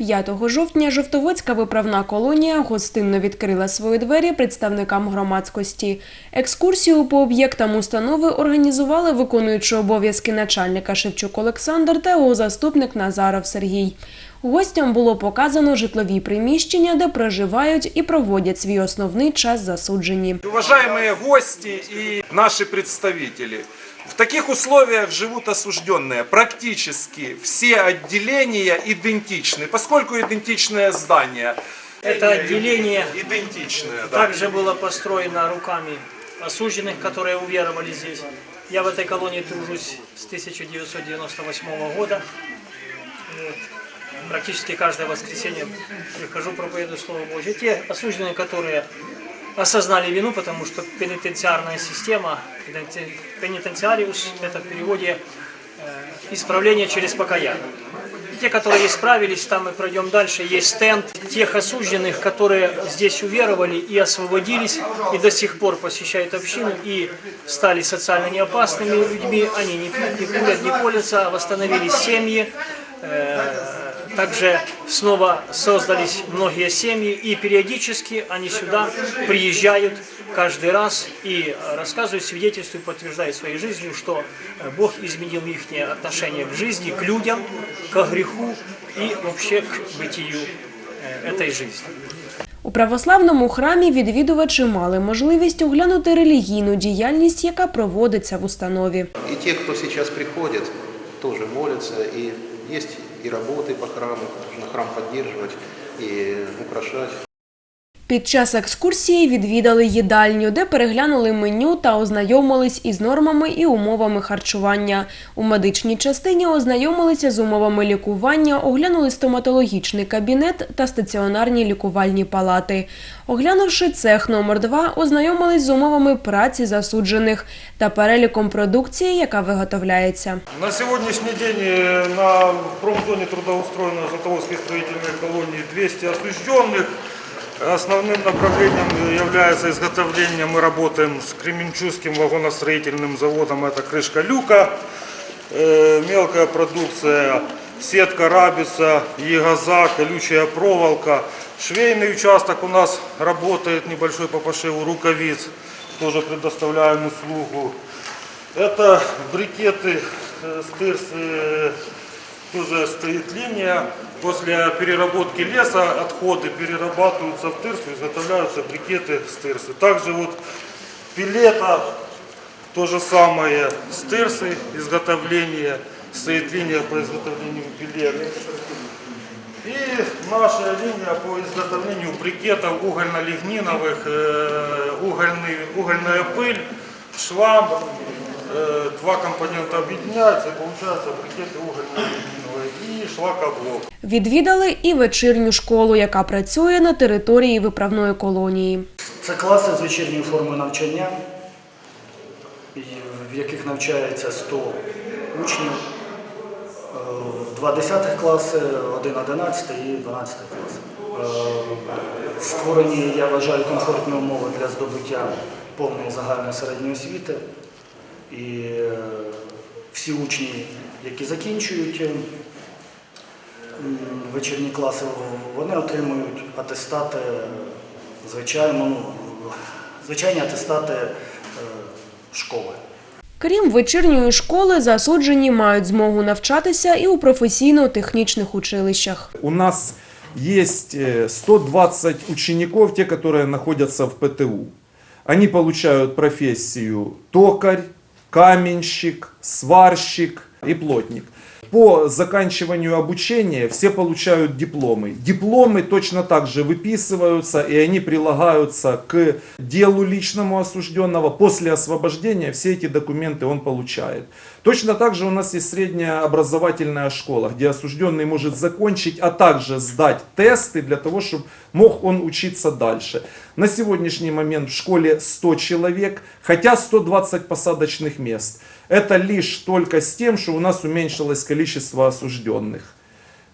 5 жовтня Жовтоводська виправна колонія гостинно відкрила свої двері представникам громадськості. Екскурсію по об'єктам установи організували виконуючи обов'язки начальника Шевчук Олександр та його заступник Назаров Сергій. Гостям було показано житлові приміщення, де проживають і проводять свій основний час засуджені. Уважаемые гости и наши представители, в таких условиях живут осужденные. Практически все отделения идентичны, поскольку идентичное здание. Это отделение Идентичное, да. также было построено руками осужденных, которые уверовали здесь. Я в этой колонии тружусь с 1998 года. Вот. Практически каждое воскресенье прихожу, проповедую Слово Божье. Те осужденные, которые осознали вину, потому что пенитенциарная система, пенитен- пенитенциариус, это в переводе э, исправление через покаяние. Те, которые исправились, там мы пройдем дальше, есть стенд тех осужденных, которые здесь уверовали и освободились, и до сих пор посещают общину, и стали социально неопасными людьми, они не пьют, не курят, не колятся, восстановились семьи, Э, также снова создались многие семьи, и периодически они сюда приезжают каждый раз и рассказывают, свидетельствуют, подтверждают своей жизнью, что э, Бог изменил их отношение к жизни, к людям, к греху и вообще к бытию э, этой жизни. У православному храмі відвідувачі мали можливість оглянути релігійну діяльність, яка проводиться в установі. И те, кто сейчас приходит, тоже молятся. И есть и работы по храму, нужно храм поддерживать и украшать. Під час екскурсії відвідали їдальню, де переглянули меню та ознайомились із нормами і умовами харчування. У медичній частині ознайомилися з умовами лікування, оглянули стоматологічний кабінет та стаціонарні лікувальні палати. Оглянувши цех номер 2 ознайомились з умовами праці засуджених та переліком продукції, яка виготовляється. На сегодняшний день э, на промзоне трудоустроено в Златоводской строительной колонии 200 осужденных. Основным направлением является изготовление. Мы работаем с Кременчугским вагоностроительным заводом. Это крышка люка, э, мелкая продукция, сетка рабица, ягоза, колючая проволока. Швейный участок у нас работает небольшой по пошиву рукавиц. Тоже предоставляем услугу. Это брикеты э, стырс, э, тоже стоит линия. После переработки леса отходы перерабатываются в тырсу, изготовляются брикеты стырсы. Также вот пилета, то же самое, стырсы, изготовление, стоит линия по изготовлению пилет. И наша линия по изготовлению брикетов угольно-лигниновых, э, угольный, угольная пыль, шлам, два компонента объединяются и получаются брикеты угольно-лигниновые и шлакоблок. Відвідали і вечірню школу, яка працює на території виправної колонії. Це класи з вечірньою формою навчання, і в яких навчається 100 учнів. Е, Два 10 класи, один 11 і 12 клас. Е, Створені, я вважаю, комфортні умови для здобуття повної загальної середньої освіти. І е, всі учні, які закінчують е, вечірні класи, вони отримують атестати, звичайно, ну, звичайні атестати е, школи. Крім вечірньої школи, засуджені мають змогу навчатися і у професійно-технічних училищах. У нас э, 120 учеников, те, которые находятся в ПТУ. Они получают профессию токарь, каменщик, сварщик и плотник. По заканчиванию обучения все получают дипломы. Дипломы точно так же выписываются и они прилагаются к делу личному осужденного. После освобождения все эти документы он получает. Точно так же у нас есть средняя образовательная школа, где осужденный может закончить, а также сдать тесты для того, чтобы мог он учиться дальше. На сегодняшний момент в школе 100 человек, хотя 120 посадочных мест. Это лишь только с тем, что у нас уменьшилось количество осужденных.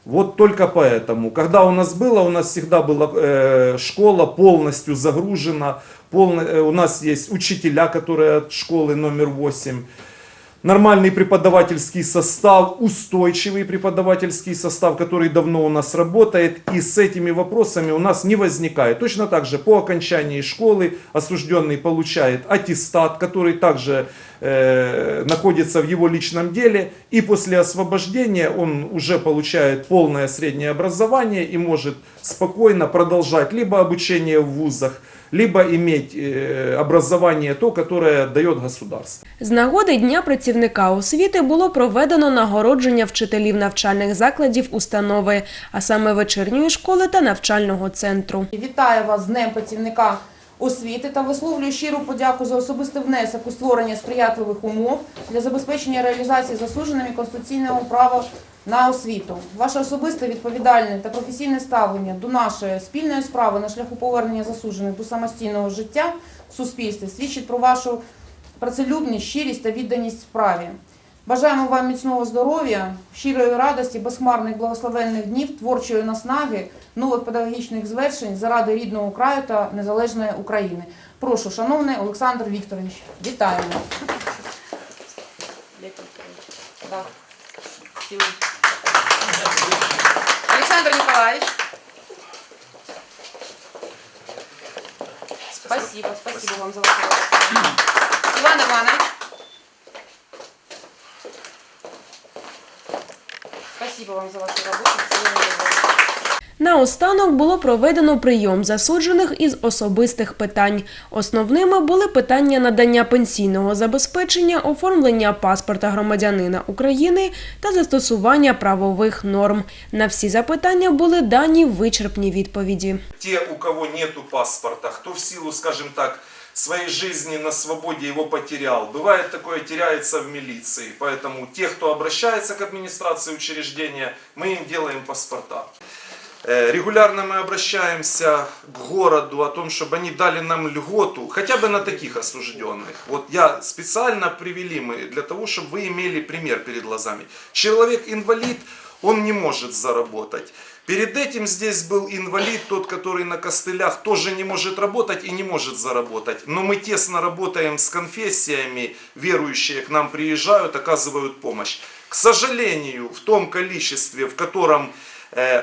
Вот только поэтому. Когда у нас было, у нас всегда была э, школа полностью загружена. полно- э, у нас есть учителя, которые от школы номер 8. Нормальный преподавательский состав, устойчивый преподавательский состав, который давно у нас работает. И с этими вопросами у нас не возникает. Точно так же по окончании школы осужденный получает аттестат, который также э, находится в его личном деле. И после освобождения он уже получает полное среднее образование и может спокойно продолжать либо обучение в вузах, либо иметь э, образование то, которое дает государство. З нагоди Дня працівника освіти було проведено нагородження вчителів навчальних закладів установи, а саме вечірньої школи та навчального центру. Вітаю вас з Днем працівника освіти та висловлюю щиру подяку за особистий внесок у створення сприятливих умов для забезпечення реалізації засудженими конституційного права на освіту. Ваше особисте відповідальне та професійне ставлення до нашої спільної справи на шляху повернення засуджених до самостійного життя в суспільстві свідчить про вашу працелюбність, щирість та відданість справі. Бажаємо вам міцного здоров'я, щирої радості, безхмарних благословенних днів, творчої наснаги, нових педагогічних звершень заради рідного краю та незалежної України. Прошу, шановний Олександр Вікторович, вітаємо. Да. Цілуй. Олександр Николаевич. Спасибо, спасибо вам за вашу работу. Иван Иванович. Спасибо вам за вашу работу. Всего вам доброго. Наостанок було проведено прийом засуджених із особистих питань. Основними були питання надання пенсійного забезпечення, оформлення паспорта громадянина України та застосування правових норм. На всі запитання були дані вичерпні відповіді. те, у кого нету паспорта, кто в силу, скажем так, своей жизни на свободе его потерял. Бывает такое, теряется в милиции. Поэтому те, кто обращается к администрации учреждения, мы им делаем паспорта. Э, Регулярно мы обращаемся к городу о том, чтобы они дали нам льготу, хотя бы на таких осужденных. Вот я специально привели мы для того, чтобы вы имели пример перед глазами. Человек инвалид, он не может заработать. Перед этим здесь был инвалид, тот, который на костылях, тоже не может работать и не может заработать. Но мы тесно работаем с конфессиями, верующие к нам приезжают, оказывают помощь. К сожалению, в том количестве, в котором э,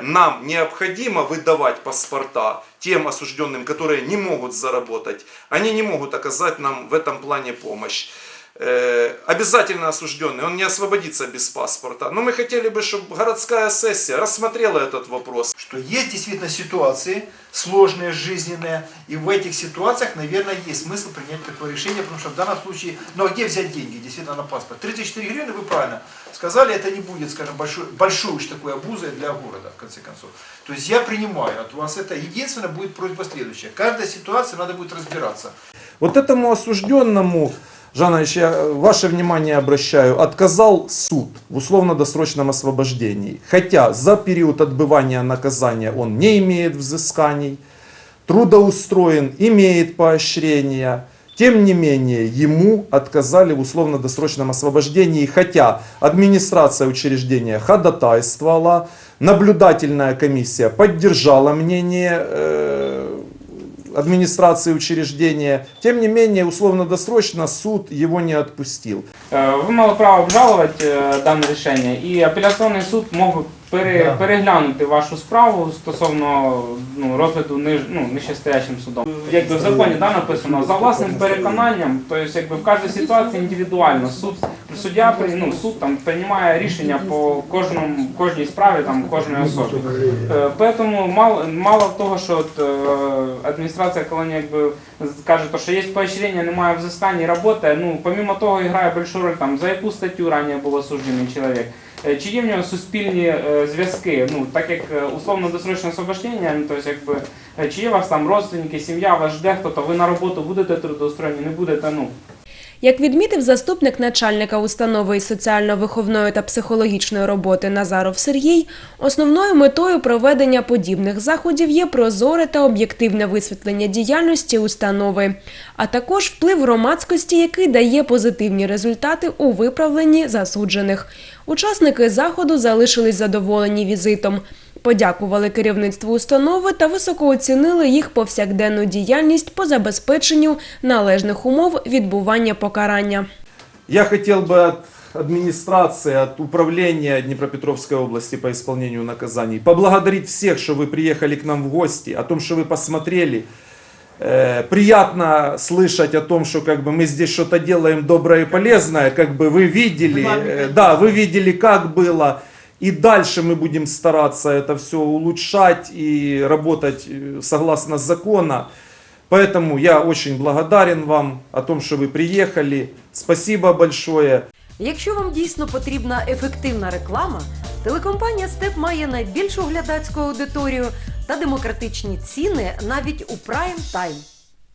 нам необходимо выдавать паспорта тем осужденным, которые не могут заработать, они не могут оказать нам в этом плане помощь. Э, обязательно осужденный, он не освободится без паспорта. Но мы хотели бы, чтобы городская сессия рассмотрела этот вопрос. что есть действительно ситуации сложные, жизненные, и в этих ситуациях, наверное, есть смысл принять такое решение, потому что в данном случае, ну а где взять деньги действительно на паспорт? 34 гривны, вы правильно сказали, это не будет, скажем, большой, большой уж такой обузой для города, в конце концов. То есть я принимаю от вас это. Единственное, будет просьба следующая. Каждая ситуация, надо будет разбираться. Вот этому осужденному, Жанович, я э, ваше внимание обращаю, отказал суд в условно-досрочном освобождении. Хотя за период отбывания наказания он не имеет взысканий, трудоустроен, имеет поощрения. Тем не менее, ему отказали в условно-досрочном освобождении, хотя администрация учреждения ходатайствовала, наблюдательная комиссия поддержала мнение э, администрации учреждения. Тем не менее, условно-досрочно суд его не отпустил. Е, Ви мали право обжалувати е, дане рішення, і апеляційний суд мог пере, Да. переглянути вашу справу стосовно ну, розгляду ниж, ну, нижчестоящим судом. Якби в законі да, написано за власним переконанням, тобто якби в кожній ситуації індивідуально суд суддя ну, суд там приймає рішення по кожному кожній справі там кожної особи. Е, мало мало того, що от, е, адміністрація колонії якби каже, то, що є поощрення, немає взискання роботи. Ну помимо того, грає більшу роль там за яку статтю раніше був осуджений чоловік. Е, Чи є в нього суспільні е, зв'язки? Ну так як е, условно досрочне освобождення, ну тобто якби чи є у вас там родственники, сім'я, ваш дехто, то ви на роботу будете трудоустроєні, не будете, ну Як відмітив заступник начальника установи із соціально-виховної та психологічної роботи Назаров Сергій, основною метою проведення подібних заходів є прозоре та об'єктивне висвітлення діяльності установи, а також вплив громадськості, який дає позитивні результати у виправленні засуджених. Учасники заходу залишились задоволені візитом Подякували керівництву установи та високо оцінили їх повсякденну діяльність по забезпеченню належних умов відбування покарання. Я хотел бы от администрации, от управления Днепропетровской области по исполнению наказаний поблагодарить всех, что вы приехали к нам в гости, о том, что вы посмотрели. Э, Приятно слышать о том, что как бы мы здесь что-то делаем доброе и полезное, как бы вы видели, э, да, вы видели, как было. И дальше мы будем стараться это все улучшать и работать э, согласно закона. Поэтому я очень благодарен вам о том, что вы приехали. Спасибо большое. Якщо вам дійсно потрібна ефективна реклама, телекомпанія Степ має найбільшу глядацьку аудиторію та демократичні ціни навіть у прайм тайм.